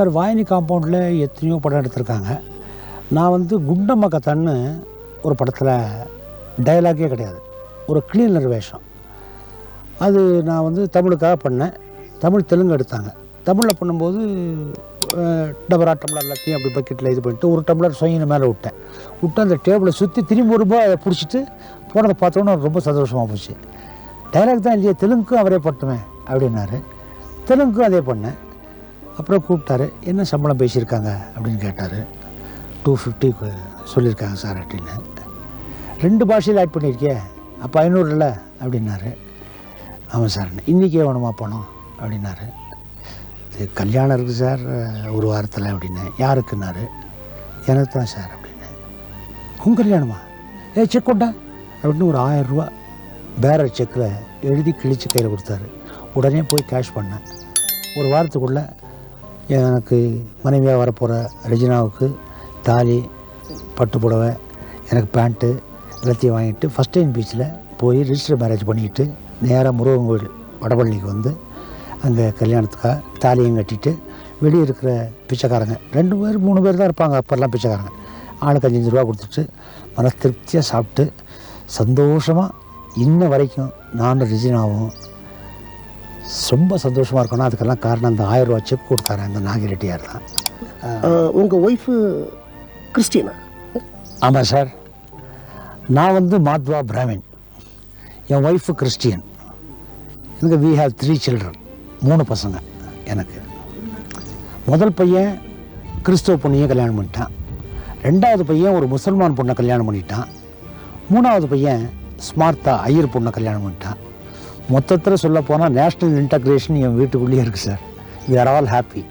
Sir வாயினி காம்பவுண்டில் எத்தனையோ படம் எடுத்திருக்காங்க. நான் வந்து குண்டம்ம கத்தான்னு ஒரு படத்தில் டைலாகே கிடையாது. ஒரு கிளீனர் வேஷம். அது நான் வந்து தமிழுக்காக பண்ணேன். தமிழ் தெலுங்கு எடுத்தாங்க. தமிழில் பண்ணும்போது டபரா டம்ளர் எல்லாத்தையும் அப்படி பக்கெட்டில் இது பண்ணிட்டு ஒரு டம்ளர் சொயின்னு மேலே விட்டேன். விட்டு அந்த டேபிளை சுற்றி திரும்பி வரும்போது அதை பிடிச்சிட்டு போனதை பார்த்தோன்னே ரொம்ப சந்தோஷமாக போச்சு. டைலாக் தான் இல்லையே தெலுங்குக்கும் அவரே பட்டுமே அப்படின்னாரு. தெலுங்குக்கும் அதே பண்ணேன். அப்புறம் கூப்பிட்டாரு என்ன சம்பளம் பேசியிருக்காங்க? அப்படின்னு கேட்டார். டூ ஃபிஃப்டி சொல்லியிருக்காங்க சார் அப்படின்னு. ரெண்டு பாஷையில் ஆட் பண்ணியிருக்கே அப்போ ஐநூறு இல்லை அப்படின்னாரு. ஆமாம் சார் இன்றைக்கே வேணுமா பணம்? அப்படின்னாரு. இது கல்யாணம் இருக்குது சார் ஒரு வாரத்தில் அப்படின்னு. யாருக்குன்னாரு? எனக்கு தான் சார் அப்படின்னு. உன் கல்யாணமா? ஏ செக் கொண்டா அப்படின்னு ஒரு ஆயிரம் ரூபா பேரர் செக்கில் எழுதி கிழிச்சு கையில் கொடுத்தாரு. உடனே போய் கேஷ் பண்ணேன். ஒரு வாரத்துக்குள்ளே எனக்கு மனைவியாக வரப்போகிற ரெஜினாவுக்கு தாலி பட்டு புடவை எனக்கு பேண்ட்டு எல்லாத்தையும் வாங்கிட்டு ஃபஸ்ட் டைம் பீச்சில் போய் ரிஜிஸ்டர் மேரேஜ் பண்ணிக்கிட்டு நேராக முருகன் கோயில் வடபழனிக்கு வந்து அங்கே கல்யாணத்துக்காக தாலியும் கட்டிட்டு வெளியே இருக்கிற பிச்சைக்காரங்க ரெண்டு பேர் மூணு பேர் தான் இருப்பாங்க அப்போல்லாம் பிச்சைக்காரங்க. ஆளுக்கு அஞ்சஞ்சு ரூபா கொடுத்துட்டு மன திருப்தியாக சாப்பிட்டு சந்தோஷமாக இன்ன வரைக்கும் நானும் ரிஜினாவும் ரொம்ப சந்தோஷமாக இருக்கணும் அதுக்கெல்லாம் காரணம் அந்த ஆயிரம் ரூபா செக் கொடுத்தாரு அந்த நாகிரெட்டியார் தான். உங்கள் ஒய்ஃபு கிறிஸ்டியனா? ஆமாம் சார். நான் வந்து மாத்வா பிராமின். என் ஒய்ஃபு கிறிஸ்டியன். எனக்கு வி ஹேவ் த்ரீ சில்ட்ரன் மூணு பசங்க எனக்கு. முதல் பையன் கிறிஸ்துவ பொண்ணையே கல்யாணம் பண்ணிட்டான். ரெண்டாவது பையன் ஒரு முசல்மான் பொண்ணை கல்யாணம் பண்ணிட்டான். மூணாவது பையன் ஸ்மார்த்தா ஐயர் பொண்ணை கல்யாணம் பண்ணிட்டான். மொத்தத்தில் சொல்ல போனால் நேஷ்னல் இன்டக்ரேஷன் என் வீட்டுக்குள்ளேயே இருக்குது sir we are all happy